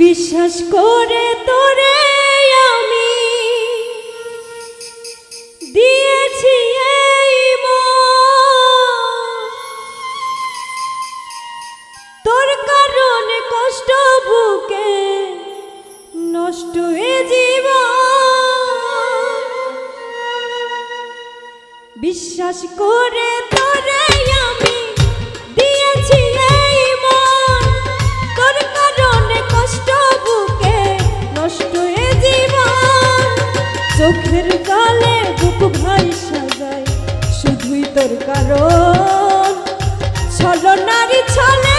বিশ্বাস করে তোরে আমি। দিয়েছি তোর কারণে কষ্ট বুকে নষ্ট হয়ে জীব বিশ্বাস করে কারণ ছল নারী ছলে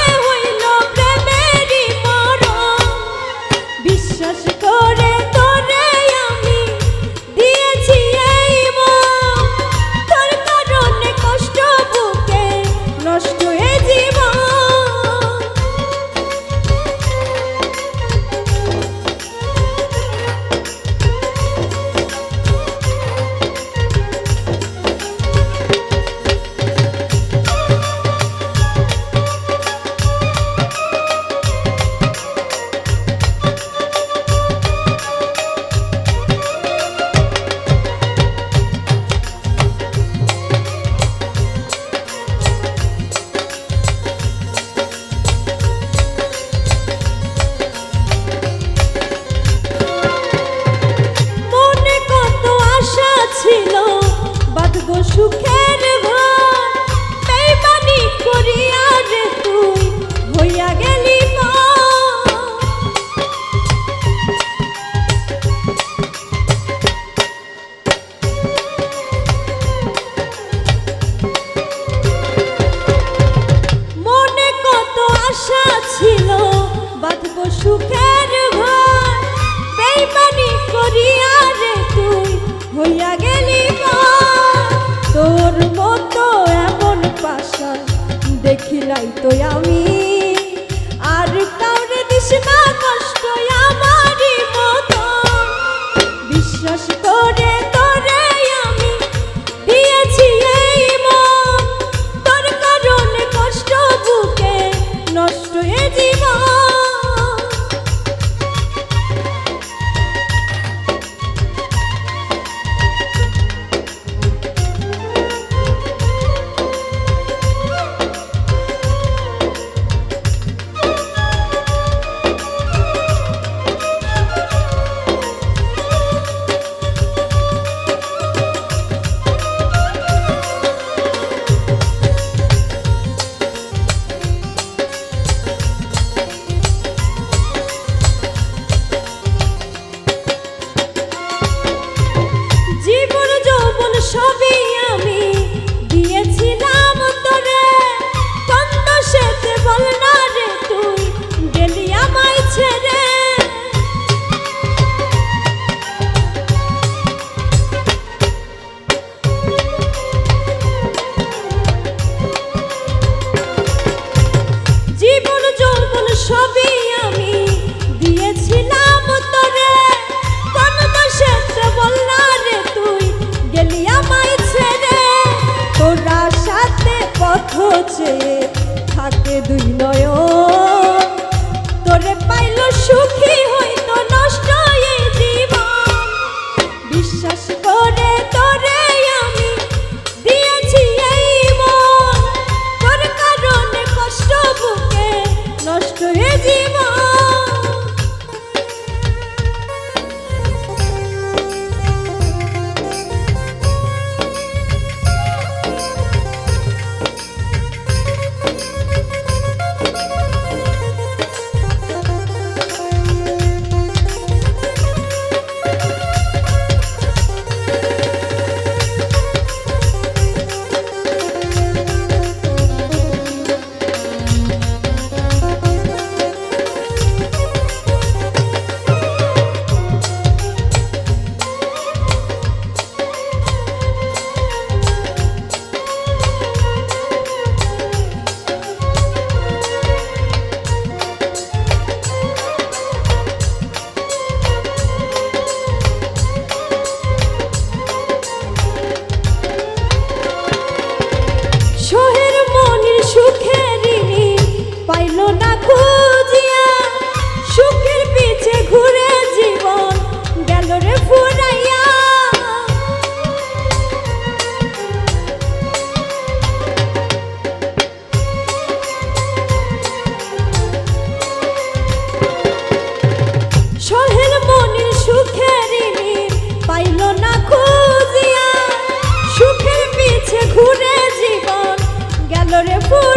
তোর মতো এমন পাশা দেখি নাই তো আমি। আর কাউরে দিস না কষ্ট Glória foi.